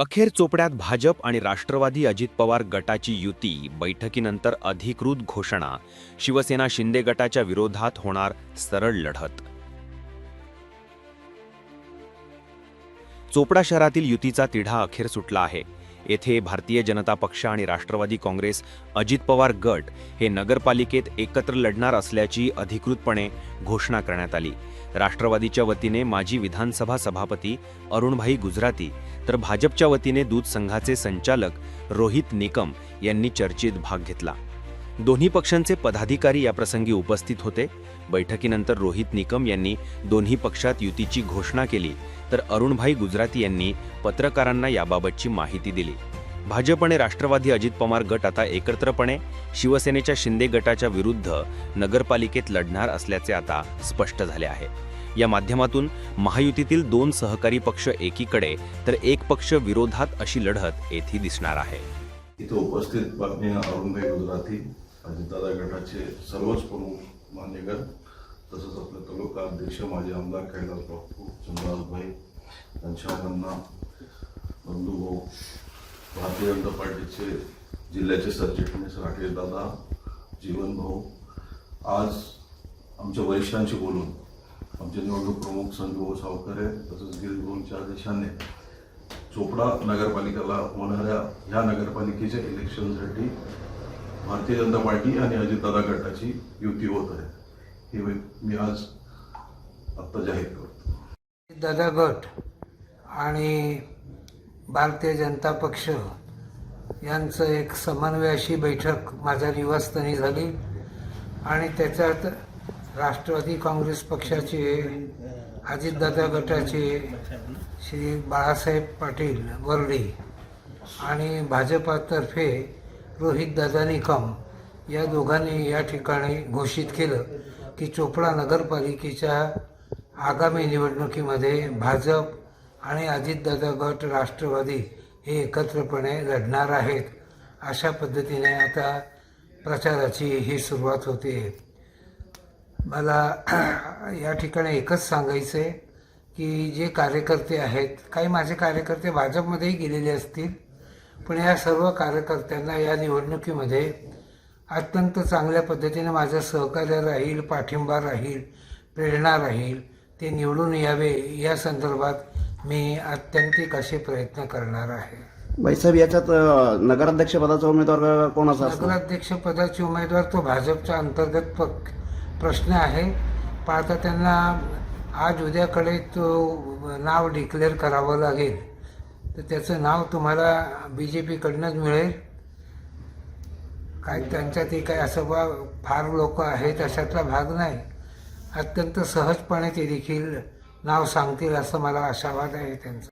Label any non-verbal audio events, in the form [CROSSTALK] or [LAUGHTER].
अखेर चोपड्यात भाजप आणि राष्ट्रवादी अजित पवार गटाची युती बैठकीनंतर अधिकृत घोषणा शिवसेना शिंदे गटाच्या विरोधात होणार सरळ लढत. चोपडा शहरातील युतीचा तिढा अखेर सुटला आहे. येथे भारतीय जनता पक्ष आणि राष्ट्रवादी काँग्रेस अजित पवार गट हे नगरपालिकेत एकत्र लढणार असल्याची अधिकृतपणे घोषणा करण्यात आली. राष्ट्रवादीच्या वतीने माजी विधानसभा सभापती अरुणभाई गुजराती तर भाजपच्या वतीने दूध संघाचे संचालक रोहित निकम यांनी चर्चेत भाग घेतला. दोन्ही पक्षांचे पदाधिकारी याप्रसंगी उपस्थित होते. बैठकीनंतर रोहित निकम यांनी दोन्ही पक्षात युतीची घोषणा केली. तर अरुणभाई गुजराती यांनी पत्रकारांना याबाबतची माहिती दिली. भाजप आणि राष्ट्रवादी अजित पवार गट आता एकत्रपणे शिवसेनेच्या शिंदे गटाच्या विरुद्ध नगरपालिकेत लढणार असल्याचे आता स्पष्ट झाले आहे. या माध्यमातून महायुतीतील दोन सहकारी पक्ष एकीकडे तर एक पक्ष विरोधात अशी लढत येथे दिसणार आहे. इथं उपस्थित बातमी अरुणभाई गुजराती अजितदादा गटाचे सर्वच प्रमुख मान्यवर तसंच आपले तालुका अध्यक्ष माजी आमदार कैलास बापू चंद्रराजभाई घनश्यामांना बंधुभाऊ भारतीय जनता पार्टीचे जिल्ह्याचे सरचिटणीस राकेश दादा जीवन भाऊ आज आमच्या वरिष्ठांशी बोलून आमचे निवडणूक प्रमुख संजूभाऊ सावकरे तसंच गिरीश भाऊंच्या आदेशाने चोपडा नगरपालिकेला होणाऱ्या ह्या नगरपालिकेच्या इलेक्शनसाठी भारतीय जनता पार्टी आणि अजितदादा गटाची युती होत आहे. हे मी आज आत्ता जाहीर करतो. दादा गट आणि भारतीय जनता पक्ष यांचं एक समन्वयाशी बैठक माझ्या निवासस्थानी झाली. आणि त्याच्यात राष्ट्रवादी काँग्रेस पक्षाचे अजितदादा गटाचे श्री बाळासाहेब पाटील वर्डी आणि भाजपातर्फे रोहितदादा निकम या दोघांनी या ठिकाणी घोषित केलं की चोपडा नगरपालिकेच्या आगामी निवडणुकीमध्ये भाजप आणि अजितदादा गट राष्ट्रवादी हे एकत्रपणे लढणार आहेत. अशा पद्धतीने आता प्रचाराची ही सुरुवात होते. मला [CLEARS THROAT] या ठिकाणी एकच सांगायचं आहे की जे कार्यकर्ते आहेत काही माझे कार्यकर्ते भाजपमध्येही गेलेले असतील पण या सर्व कार्यकर्त्यांना या निवडणुकीमध्ये अत्यंत चांगल्या पद्धतीने माझं सहकार्य राहील पाठिंबा राहील प्रेरणा राहील ते निवडून यावे या संदर्भात मी अत्यंतिक असे प्रयत्न करणार आहे. भाईसाहेब याच्यात अ, नगराध्यक्षपदाचा उमेदवार कोण असा नगराध्यक्ष पदाचे उमेदवार तो भाजपच्या अंतर्गत प्रश्न आहे. पण आता त्यांना आज उद्याकडे तो नाव डिक्लेअर करावं लागेल. तर त्याचं नाव तुम्हाला बी जे पीकडनंच मिळेल. काय त्यांच्यातही काय असं बा फार लोक आहेत अशातला भाग नाही. अत्यंत सहजपणे ते देखील नाव सांगतील असं मला आशावाद आहे त्यांचा.